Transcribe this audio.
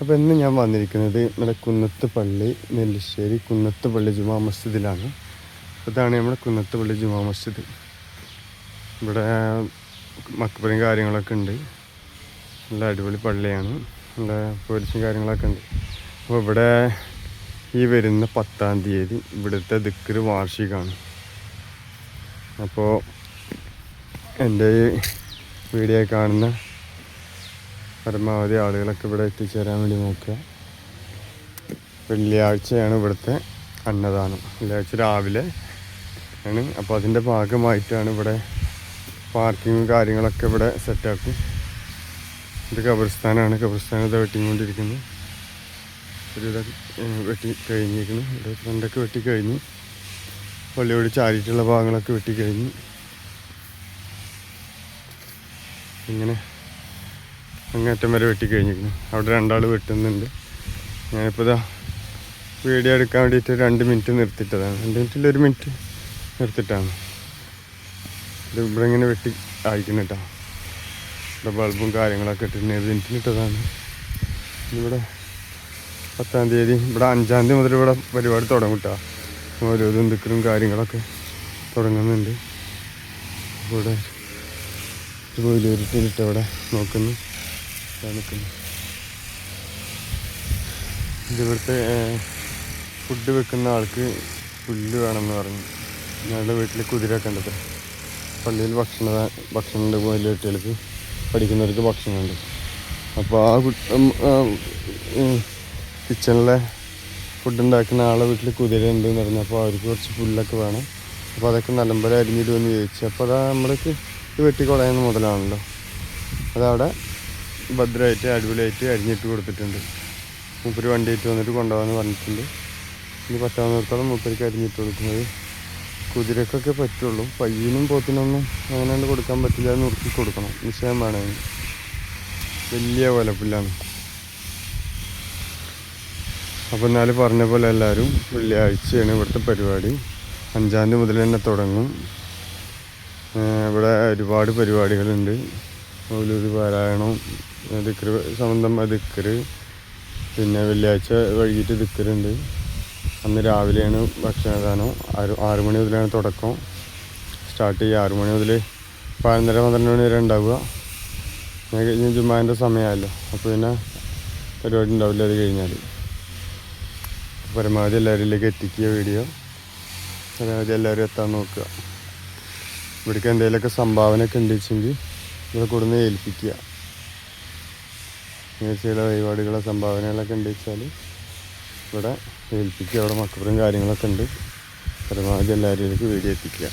അപ്പോൾ ഇന്ന് ഞാൻ വന്നിരിക്കുന്നത് നമ്മുടെ കുന്നത്ത് പള്ളി നെല്ലിശ്ശേരി കുന്നത്ത് പള്ളി ജുമാ മസ്ജിദിലാണ്. അതാണ് നമ്മുടെ കുന്നത്ത് പള്ളി ജുമാ മസ്ജിദ്. ഇവിടെ മക്കപ്പുറയും കാര്യങ്ങളൊക്കെ ഉണ്ട്. നല്ല അടിപൊളി പള്ളിയാണ്. നല്ല പോലീസും കാര്യങ്ങളൊക്കെ ഉണ്ട്. അപ്പോൾ ഇവിടെ ഈ വരുന്ന പത്താം തീയതി ഇവിടുത്തെ ദിക്കർ വാർഷികമാണ് അപ്പോൾ എന്റെ വീഡിയോ കാണുന്ന പരമാവധി ആളുകളൊക്കെ ഇവിടെ എത്തിച്ചേരാൻ വേണ്ടി നോക്കുക. വെള്ളിയാഴ്ചയാണ് ഇവിടുത്തെ അന്നദാനം. വെള്ളിയാഴ്ച രാവിലെ ആണ്. അപ്പോൾ അതിന്റെ ഭാഗമായിട്ടാണ് ഇവിടെ പാർക്കിങ്ങും കാര്യങ്ങളൊക്കെ ഇവിടെ സെറ്റാക്കും ഇത് ഖബർസ്ഥാനാണ്. ഖബർസ്ഥാനം ഇത് വെട്ടിക്കൊണ്ടിരിക്കുന്നത് ഒരു വെട്ടി കഴിഞ്ഞിരിക്കുന്നു. ഇവിടെ ഫ്രണ്ടൊക്കെ വെട്ടി കഴിഞ്ഞു. പള്ളിയോട് ചാരിയിട്ടുള്ള ഭാഗങ്ങളൊക്കെ വെട്ടി കഴിഞ്ഞു. ഇങ്ങനെ അങ്ങേറ്റം വരെ വെട്ടി അവിടെ രണ്ടാൾ വെട്ടുന്നുണ്ട്. ഞാനിപ്പോൾ ഇതാ വീഡിയോ എടുക്കാൻ വേണ്ടിയിട്ട് രണ്ട് മിനിറ്റ് നിർത്തിയിട്ടതാണ്. രണ്ട് മിനിറ്റിൽ ഒരു മിനിറ്റ് നിർത്തിയിട്ടാണ്. ഇത് ഇവിടെ ഇങ്ങനെ വെട്ടി അയക്കുന്നു കേട്ടോ. ഇവിടെ ബൾബും കാര്യങ്ങളൊക്കെ ഇട്ടിട്ട് ഒരു മിനിറ്റിന് ഇട്ടതാണ്? ഇവിടെ പത്താം തീയതി ഇവിടെ അഞ്ചാം തീയതി മുതൽ ഇവിടെ പരിപാടി തുടങ്ങും കേട്ടോ. ഓരോ ദുന്തുക്കളും കാര്യങ്ങളൊക്കെ തുടങ്ങുന്നുണ്ട്. ഇവിടെ ജോലിയൊരുത്തിട്ട് അവിടെ നോക്കുന്നു. നിൽക്കുന്നു ഇത് ഫുഡ് വെക്കുന്ന ആൾക്ക് പുല്ല് വേണമെന്ന് പറഞ്ഞു. ഞങ്ങളുടെ വീട്ടിൽ കുതിരയൊക്കെ ഉണ്ട് പള്ളിയിൽ ഭക്ഷണ ഭക്ഷണമുണ്ട് വലിയ കുട്ടികൾക്ക് പഠിക്കുന്നവർക്ക് ഭക്ഷണമുണ്ട്. അപ്പോൾ ആ കിച്ചണിലെ ഫുഡ് ഉണ്ടാക്കുന്ന ആളെ വീട്ടിൽ കുതിര ഉണ്ട് എന്ന് പറഞ്ഞു. അപ്പോൾ അവർക്ക് കുറച്ച് പുല്ലൊക്കെ വേണം. അപ്പോൾ അതൊക്കെ നല്ലപോലെ അരിഞ്ഞിടുമെന്ന് ചോദിച്ചു. അപ്പോൾ അതാ നമ്മൾക്ക് വെട്ടിക്കുളയുന്ന മുതലാണല്ലോ. അതവിടെ ഭദ്രമായിട്ട് അടിപൊളിയായിട്ട് അരിഞ്ഞിട്ട് കൊടുത്തിട്ടുണ്ട്. മൂപ്പര് വണ്ടിയിട്ട് വന്നിട്ട് കൊണ്ടുപോകാമെന്ന് പറഞ്ഞിട്ടുണ്ട്. ഇനി പറ്റാവുന്നിടത്തോളം മൂപ്പർക്ക് അരിഞ്ഞിട്ട് കൊടുക്കുന്നത് കുതിരക്കൊക്കെ പറ്റുള്ളൂ. പയ്യനും പോത്തിനൊന്നും അങ്ങനെ കൊടുക്കാൻ പറ്റില്ല ഉറക്കി കൊടുക്കണം. നിശ്ചയം വേണം. വലിയ കൊലപ്പില്ലാണ് അപ്പോൾ എന്നാൽ പറഞ്ഞ പോലെ എല്ലാവരും വെള്ളിയാഴ്ചയാണ് ഇവിടുത്തെ പരിപാടി. അഞ്ചാം തീയതി മുതൽ തന്നെ തുടങ്ങും. ഇവിടെ ഒരുപാട് പരിപാടികളുണ്ട്. ഒരു പാരായണം ദിക്കറ് സംബന്ധം ദിക്കറ് പിന്നെ വെള്ളിയാഴ്ച വൈകിട്ട് ദിക്കറുണ്ട് അന്ന് രാവിലെയാണ് ഭക്ഷണദാനം. ആറ് ആറ് മണി മുതലാണ് തുടക്കം. സ്റ്റാർട്ട് ചെയ്യുക. ആറ് മണി മുതൽ പതിനൊന്നര പന്ത്രണ്ട് മണി വരെ ഉണ്ടാവുക. ഞാൻ കഴിഞ്ഞ ജുമാന്റെ സമയമല്ലോ അപ്പോൾ പിന്നെ പരിപാടി ഉണ്ടാവില്ല അത് കഴിഞ്ഞാൽ പരമാവധി എല്ലാവരിലേക്ക് എത്തിക്കുക വീഡിയോ. പരമാവധി എല്ലാവരും എത്താൻ നോക്കുക. ഇവിടേക്ക് എന്തെങ്കിലുമൊക്കെ സംഭാവന ഒക്കെ ഉണ്ടെച്ചെങ്കിൽ ഇവിടെ കൊടുന്ന് ഏൽപ്പിക്കുക. നേഴ്ചയുടെ വഴിപാടുകളെ സംഭാവനകളൊക്കെ ഉണ്ട് വെച്ചാൽ ഇവിടെ ഏൽപ്പിക്കുക. അവിടെ മക്കപ്പുറം കാര്യങ്ങളൊക്കെ ഉണ്ട്. പരമാവധി എല്ലാവരിലേക്ക് വീഡിയോ എത്തിക്കുക.